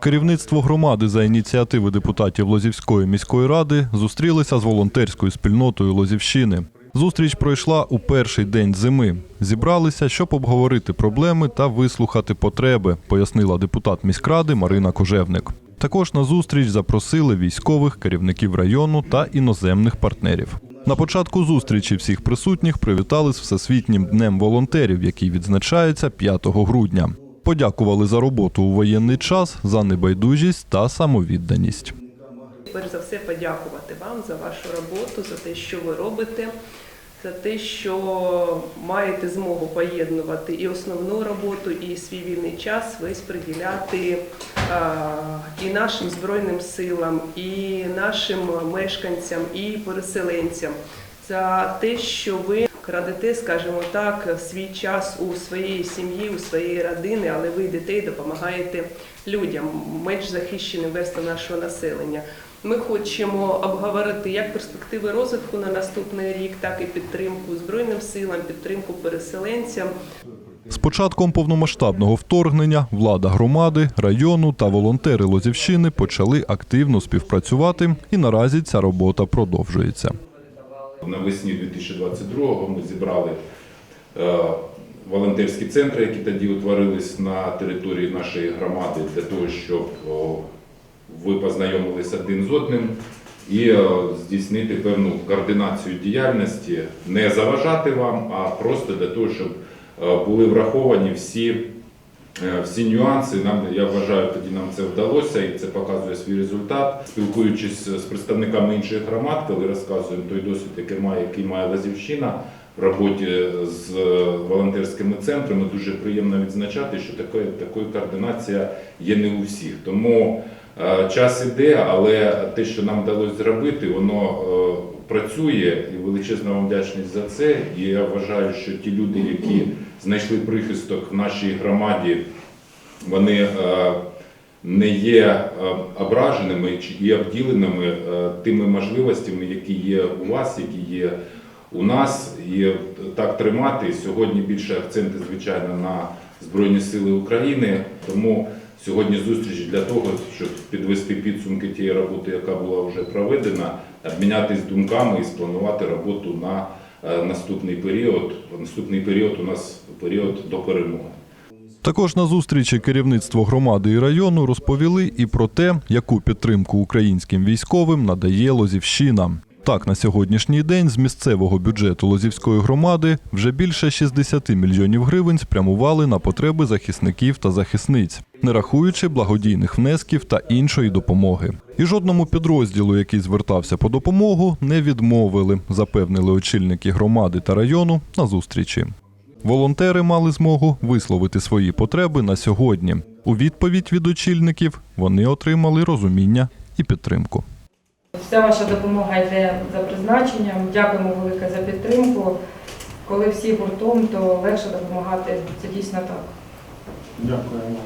Керівництво громади за ініціативи депутатів Лозівської міської ради зустрілися з волонтерською спільнотою Лозівщини. Зустріч пройшла у перший день зими. Зібралися, щоб обговорити проблеми та вислухати потреби, пояснила депутат міськради Марина Кожевник. Також на зустріч запросили військових, керівників району та іноземних партнерів. На початку зустрічі всіх присутніх привітали з Всесвітнім днем волонтерів, який відзначається 5 грудня. Подякували за роботу у воєнний час, за небайдужість та самовідданість. Перш за все подякувати вам за вашу роботу, за те, що ви робите, за те, що маєте змогу поєднувати і основну роботу, і свій вільний час весь приділяти і нашим збройним силам, і нашим мешканцям, і переселенцям. За те, що ви крадете, скажімо так, свій час у своєї сім'ї, у своєї родини, але ви дітей допомагаєте людям, менш захищеним верствам нашого населення. Ми хочемо обговорити як перспективи розвитку на наступний рік, так і підтримку збройним силам, підтримку переселенцям. З початком повномасштабного вторгнення влада громади, району та волонтери Лозівщини почали активно співпрацювати, і наразі ця робота продовжується. Навесні 2022-го ми зібрали е, волонтерські центри, які тоді утворились на території нашої громади, для того, щоб ви познайомились один з одним і е, здійснити певну координацію діяльності, не заважати вам, а просто для того, щоб е, були враховані всі. Е, Всі нюанси нам я вважаю, тоді нам це вдалося, і це показує свій результат. Спілкуючись з представниками інших громад, коли розказуємо той досвід, який має, який має Лазівщина в роботі з волонтерськими центрами, дуже приємно відзначати, що такої координація є не у всіх. Тому час іде, але те, що нам вдалося зробити, воно е, працює і величезна вам вдячність за це. І я вважаю, що ті люди, які знайшли прихисток в нашій громаді, вони е, не є е, ображеними і обділеними е, тими можливостями, які є у вас, які є у нас, і так тримати. Сьогодні більше акценти, звичайно, на Збройні Сили України. Тому сьогодні зустріч для того, щоб підвести підсумки тієї роботи, яка була вже проведена, обмінятись думками і спланувати роботу на е, наступний період. Наступний період у нас період до перемоги. Також на зустрічі керівництво громади і району розповіли і про те, яку підтримку українським військовим надає Лозівщина. Так, на сьогоднішній день з місцевого бюджету Лозівської громади вже більше 60 мільйонів гривень спрямували на потреби захисників та захисниць, не рахуючи благодійних внесків та іншої допомоги. І жодному підрозділу, який звертався по допомогу, не відмовили, запевнили очільники громади та району на зустрічі. Волонтери мали змогу висловити свої потреби на сьогодні. У відповідь від очільників вони отримали розуміння і підтримку. Вся ваша допомога йде за призначенням. Дякуємо велике за підтримку. Коли всі гуртом, то легше допомагати. Це дійсно так. Дякуємо.